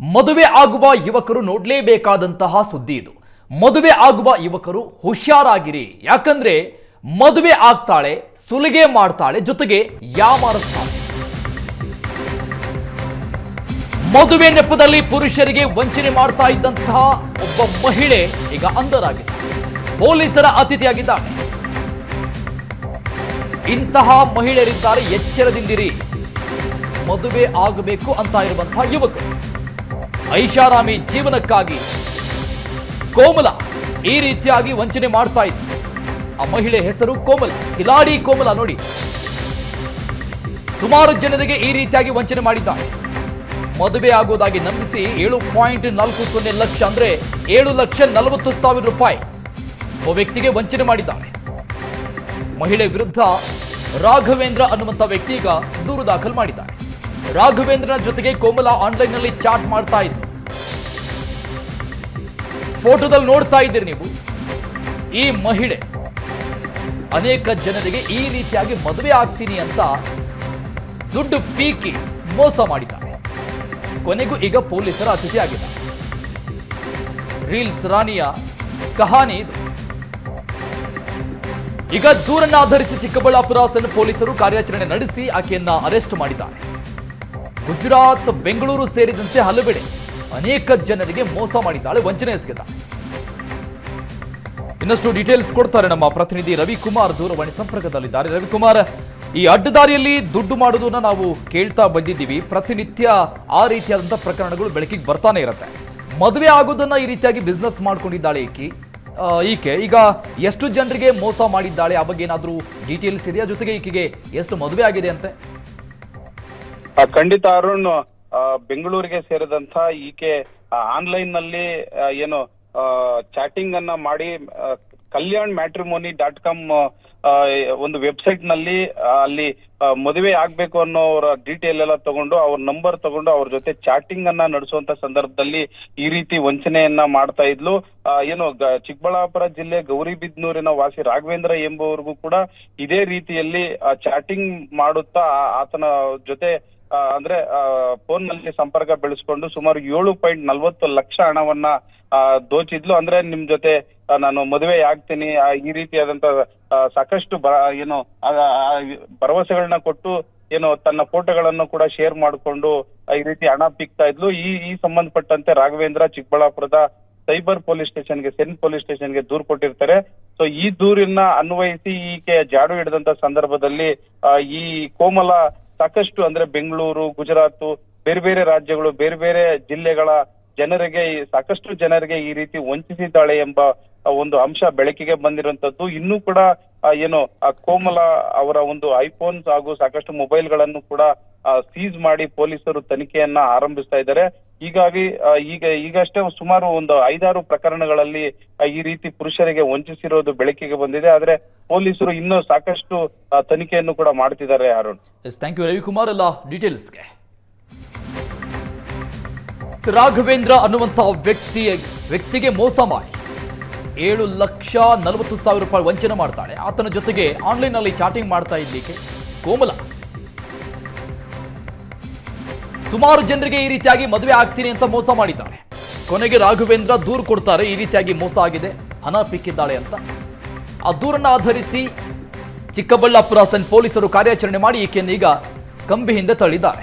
ಮದುವೆ ಆಗುವ ಯುವಕರು ನೋಡಲೇಬೇಕಾದಂತಹ ಸುದ್ದಿ ಇದು. ಮದುವೆ ಆಗುವ ಯುವಕರು ಹುಷಾರಾಗಿರಿ. ಯಾಕಂದ್ರೆ ಮದುವೆ ಆಗ್ತಾಳೆ, ಸುಲಿಗೆ ಮಾಡ್ತಾಳೆ ಜೊತೆಗೆ ಯಾಮಾರಿಸ್ತಾಳೆ. ಮದುವೆ ನೆಪದಲ್ಲಿ ಪುರುಷರಿಗೆ ವಂಚನೆ ಮಾಡ್ತಾ ಇದ್ದಂತಹ ಒಬ್ಬ ಮಹಿಳೆ ಈಗ ಅಂಧರಾಗಿದೆ ಪೊಲೀಸರ ಅತಿಥಿಯಾಗಿದ್ದಾಳೆ. ಇಂತಹ ಮಹಿಳೆಯರಿದ್ದಾರೆ, ಎಚ್ಚರದಿಂದಿರಿ. ಮದುವೆ ಆಗಬೇಕು ಅಂತ ಇರುವಂತಹ ಯುವಕರು. ಐಷಾರಾಮಿ ಜೀವನಕ್ಕಾಗಿ. ಕೋಮಲ ಈ ರೀತಿಯಾಗಿ ವಂಚನೆ ಮಾಡ್ತಾ ಇತ್ತು ಆ ಮಹಿಳೆ ಹೆಸರು ಕೋಮಲ, ಕಿಲಾಡಿ ಕೋಮಲ ನೋಡಿ. ಸುಮಾರು ಜನರಿಗೆ ಈ ರೀತಿಯಾಗಿ ವಂಚನೆ ಮಾಡಿದ್ದಾಳೆ. ಮದುವೆ ಆಗುವುದಾಗಿ ನಂಬಿಸಿ ಏಳು ಪಾಯಿಂಟ್ ನಾಲ್ಕು ಸೊನ್ನೆ ಲಕ್ಷ ಅಂದ್ರೆ ಏಳು ಲಕ್ಷ ನಲವತ್ತು ಸಾವಿರ ರೂಪಾಯಿ ಒಬ್ಬ ವ್ಯಕ್ತಿಗೆ ವಂಚನೆ ಮಾಡಿದ್ದಾಳೆ. ಮಹಿಳೆ ವಿರುದ್ಧ ರಾಘವೇಂದ್ರ ಅನ್ನುವಂಥ ವ್ಯಕ್ತಿ ಈಗ ದೂರು ದಾಖಲು ಮಾಡಿದ್ದಾರೆ ರಾಘವೇಂದ್ರನ ಜೊತೆಗೆ ಕೋಮಲ ಆನ್ಲೈನ್ನಲ್ಲಿ ಚಾಟ್ ಮಾಡ್ತಾ ಇದ್ರು ಫೋಟೋದಲ್ಲಿ ನೋಡ್ತಾ ಇದ್ದೀರಿ ನೀವು. ಈ ಮಹಿಳೆ ಅನೇಕ ಜನರಿಗೆ ಈ ರೀತಿಯಾಗಿ ಮದುವೆ ಆಗ್ತೀನಿ ಅಂತ ದುಡ್ಡು ಪೀಕಿ ಮೋಸ ಮಾಡಿದ್ದಾರೆ ಕೊನೆಗೂ ಈಗ ಪೊಲೀಸರ ಅತಿಥಿ ಆಗಿದ್ದಾರೆ ರೀಲ್ಸ್ ರಾಣಿಯ ಕಹಾನಿ ಇದು. ಈಗ ದೂರನ್ನ ಆಧರಿಸಿ ಚಿಕ್ಕಬಳ್ಳಾಪುರ ಸಣ್ಣ ಪೊಲೀಸರು ಕಾರ್ಯಾಚರಣೆ ನಡೆಸಿ ಆಕೆಯನ್ನ ಅರೆಸ್ಟ್ ಮಾಡಿದ್ದಾರೆ. ಗುಜರಾತ್, ಬೆಂಗಳೂರು ಸೇರಿದಂತೆ ಹಲವೆಡೆ ಅನೇಕ ಜನರಿಗೆ ಮೋಸ ಮಾಡಿದ್ದಾಳೆ ವಂಚನೆ ಎಸಗಿದ. ಇನ್ನಷ್ಟು ಡೀಟೇಲ್ಸ್ ಕೊಡ್ತಾರೆ ನಮ್ಮ ಪ್ರತಿನಿಧಿ ರವಿಕುಮಾರ್ ದೂರವಾಣಿ ಸಂಪರ್ಕದಲ್ಲಿದ್ದಾರೆ. ರವಿಕುಮಾರ್, ಈ ಅಡ್ಡದಾರಿಯಲ್ಲಿ ದುಡ್ಡು ಮಾಡೋದನ್ನ ನಾವು ಕೇಳ್ತಾ ಬಂದಿದ್ದೀವಿ. ಪ್ರತಿನಿತ್ಯ ಆ ರೀತಿಯಾದಂಥ ಪ್ರಕರಣಗಳು ಬೆಳಕಿಗೆ ಬರ್ತಾನೆ ಇರುತ್ತೆ. ಮದುವೆ ಆಗೋದನ್ನ ಈ ರೀತಿಯಾಗಿ ಬಿಸ್ನೆಸ್ ಮಾಡ್ಕೊಂಡಿದ್ದಾಳೆ ಈಕೆ. ಈಕೆ ಈಗ ಎಷ್ಟು ಜನರಿಗೆ ಮೋಸ ಮಾಡಿದ್ದಾಳೆ? ಆ ಬಗ್ಗೆ ಏನಾದರೂ ಡೀಟೇಲ್ಸ್ ಇದೆಯಾ ಜೊತೆಗೆ ಈಕೆಗೆ ಎಷ್ಟು ಮದುವೆ ಆಗಿದೆ ಅಂತೆ? ಖಂಡಿತ ಅರುಣ್ ಬೆಂಗಳೂರಿಗೆ ಸೇರಿದಂತ ಈಕೆ ಆನ್ಲೈನ್ನಲ್ಲಿ ಏನು ಚಾಟಿಂಗ್ ಅನ್ನ ಮಾಡಿ ಕಲ್ಯಾಣ್ ಮ್ಯಾಟ್ರಿಮೋನಿ ಡಾಟ್ ಕಾಮ್ ಒಂದು ವೆಬ್ಸೈಟ್ನಲ್ಲಿ ಅಲ್ಲಿ ಮದುವೆ ಆಗ್ಬೇಕು ಅನ್ನೋರ ಡೀಟೇಲ್ ಎಲ್ಲ ತಗೊಂಡು, ಅವ್ರ ನಂಬರ್ ತಗೊಂಡು ಅವ್ರ ಜೊತೆ ಚಾಟಿಂಗ್ ಅನ್ನ ನಡೆಸುವಂತ ಸಂದರ್ಭದಲ್ಲಿ ಈ ರೀತಿ ವಂಚನೆಯನ್ನ ಮಾಡ್ತಾ ಇದ್ಲು. ಏನು ಚಿಕ್ಕಬಳ್ಳಾಪುರ ಜಿಲ್ಲೆ ಗೌರಿಬಿದ್ನೂರಿನ ವಾಸಿ ರಾಘವೇಂದ್ರ ಎಂಬುವರಿಗೂ ಕೂಡ ಇದೇ ರೀತಿಯಲ್ಲಿ ಚಾಟಿಂಗ್ ಮಾಡುತ್ತಾ ಆತನ ಜೊತೆ ಅಂದ್ರೆ ಫೋನ್ನಲ್ಲಿ ಸಂಪರ್ಕ ಬೆಳೆಸ್ಕೊಂಡು ಸುಮಾರು ಏಳು ಪಾಯಿಂಟ್ ನಲ್ವತ್ತು ಲಕ್ಷ ಹಣವನ್ನ ದೋಚಿದ್ಲು. ಅಂದ್ರೆ ನಿಮ್ ಜೊತೆ ನಾನು ಮದುವೆ ಆಗ್ತೀನಿ. ಈ ರೀತಿಯಾದಂತ ಸಾಕಷ್ಟು ಏನು ಭರವಸೆಗಳನ್ನ ಕೊಟ್ಟು, ಏನು, ತನ್ನ ಫೋಟೋಗಳನ್ನು ಕೂಡ ಶೇರ್ ಮಾಡಿಕೊಂಡು ಈ ರೀತಿ ಹಣ ಪಿಕ್ತಾ ಇದ್ಲು. ಈ ಈ ಸಂಬಂಧಪಟ್ಟಂತೆ ರಾಘವೇಂದ್ರ ಚಿಕ್ಕಬಳ್ಳಾಪುರದ ಸೈಬರ್ ಪೊಲೀಸ್ ಸ್ಟೇಷನ್ಗೆ, ಸೆನ್ ಪೊಲೀಸ್ ಸ್ಟೇಷನ್ಗೆ ದೂರು ಕೊಟ್ಟಿರ್ತಾರೆ. ಸೊ, ಈ ದೂರಿನ ಅನ್ವಯಿಸಿ ಈಕೆ ಜಾಡು ಹಿಡಿದಂತ ಸಂದರ್ಭದಲ್ಲಿ ಈ ಕೋಮಲ ಸಾಕಷ್ಟು ಅಂದ್ರೆ ಬೆಂಗಳೂರು, ಗುಜರಾತ್, ಬೇರೆ ಬೇರೆ ರಾಜ್ಯಗಳು, ಬೇರೆ ಬೇರೆ ಜಿಲ್ಲೆಗಳ ಜನರಿಗೆ ಸಾಕಷ್ಟು ಜನರಿಗೆ ಈ ರೀತಿ ವಂಚಿಸಿದ್ದಾಳೆ ಎಂಬ ಒಂದು ಅಂಶ ಬೆಳಕಿಗೆ ಬಂದಿರುವಂತದ್ದು. ಇನ್ನೂ ಕೂಡ ಏನು ಕೋಮಲ ಅವರ ಒಂದು ಐಫೋನ್ಸ್ ಹಾಗೂ ಸಾಕಷ್ಟು ಮೊಬೈಲ್ಗಳನ್ನು ಕೂಡ ಸೀಸ್ ಮಾಡಿ ಪೊಲೀಸರು ತನಿಖೆಯನ್ನ ಆರಂಭಿಸ್ತಾ ಇದ್ದಾರೆ. ಹೀಗಾಗಿ ಈಗ, ಈಗಷ್ಟೇ ಸುಮಾರು ಒಂದು ಐದಾರು ಪ್ರಕರಣಗಳಲ್ಲಿ ಈ ರೀತಿ ಪುರುಷರಿಗೆ ವಂಚಿಸಿರೋದು ಬೆಳಕಿಗೆ ಬಂದಿದೆ. ಆದ್ರೆ ಪೊಲೀಸರು ಇನ್ನೂ ಸಾಕಷ್ಟು ತನಿಖೆಯನ್ನು ಕೂಡ ಮಾಡ್ತಿದ್ದಾರೆ, ಅರುಣ್. Thank you Ravikumar. ಎಲ್ಲ ಡೀಟೇಲ್ಸ್ಗೆ ರಾಘವೇಂದ್ರ ಅನ್ನುವಂತಹ ವ್ಯಕ್ತಿಯ, ವ್ಯಕ್ತಿಗೆ ಮೋಸ ಮಾಡಿ. ಏಳು ಲಕ್ಷ ನಲವತ್ತು ಸಾವಿರ ರೂಪಾಯಿ ವಂಚನೆ ಮಾಡ್ತಾಳೆ. ಆತನ ಜೊತೆಗೆ ಆನ್ಲೈನ್ನಲ್ಲಿ ಚಾಟಿಂಗ್ ಮಾಡ್ತಾ ಇದ್ಲಿಕ್ಕೆ ಕೋಮಲ. ಸುಮಾರು ಜನರಿಗೆ ಈ ರೀತಿಯಾಗಿ ಮದುವೆ ಆಗ್ತೀನಿ ಅಂತ ಮೋಸ ಮಾಡಿದ್ದಾಳೆ. ಕೊನೆಗೆ ರಾಘವೇಂದ್ರ ದೂರು ಕೊಡ್ತಾರೆ, ಈ ರೀತಿಯಾಗಿ ಮೋಸ ಆಗಿದೆ, ಹಣ ಪಿಕ್ಕಿದ್ದಾಳೆ ಅಂತ. ಆ ದೂರನ್ನ ಆಧರಿಸಿ ಚಿಕ್ಕಬಳ್ಳಾಪುರ ಸನ್ ಪೊಲೀಸರು ಕಾರ್ಯಾಚರಣೆ ಮಾಡಿ ಈಕೆಯನ್ನು ಈಗ ಕಂಬಿ ಹಿಂದೆ ತಳ್ಳಿದ್ದಾರೆ.